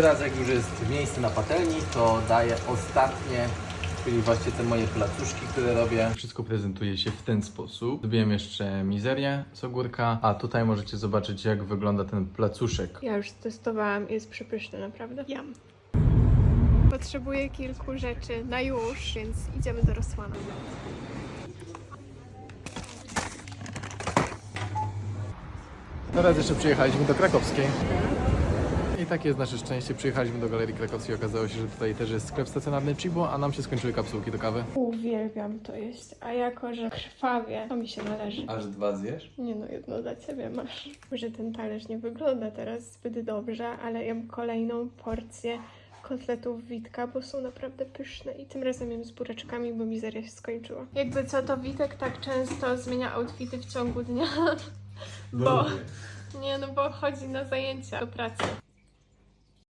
Teraz jak już jest miejsce na patelni, to daję ostatnie, czyli właśnie te moje placuszki, które robię. Wszystko prezentuje się w ten sposób. Zrobiłem jeszcze mizerię z ogórka, a tutaj możecie zobaczyć jak wygląda ten placuszek. Ja już testowałam, jest przepyszny, naprawdę. Jam. Potrzebuję kilku rzeczy na już, więc idziemy do Rosłana. Teraz jeszcze przyjechaliśmy do Krakowskiej. I takie jest nasze szczęście. Przyjechaliśmy do Galerii Krakowskiej. Okazało się, że tutaj też jest sklep stacjonarny Chibo, a nam się skończyły kapsułki do kawy. Uwielbiam to jeść, a jako, że krwawie, to mi się należy. Aż dwa zjesz? Nie no, jedno dla ciebie masz. Może ten talerz nie wygląda teraz zbyt dobrze, ale jem kolejną porcję kotletów Witka, bo są naprawdę pyszne i tym razem jem z bureczkami, bo mizeria się skończyła. Jakby co, to Witek tak często zmienia outfity w ciągu dnia, bo... Nie no, bo chodzi na zajęcia do pracy.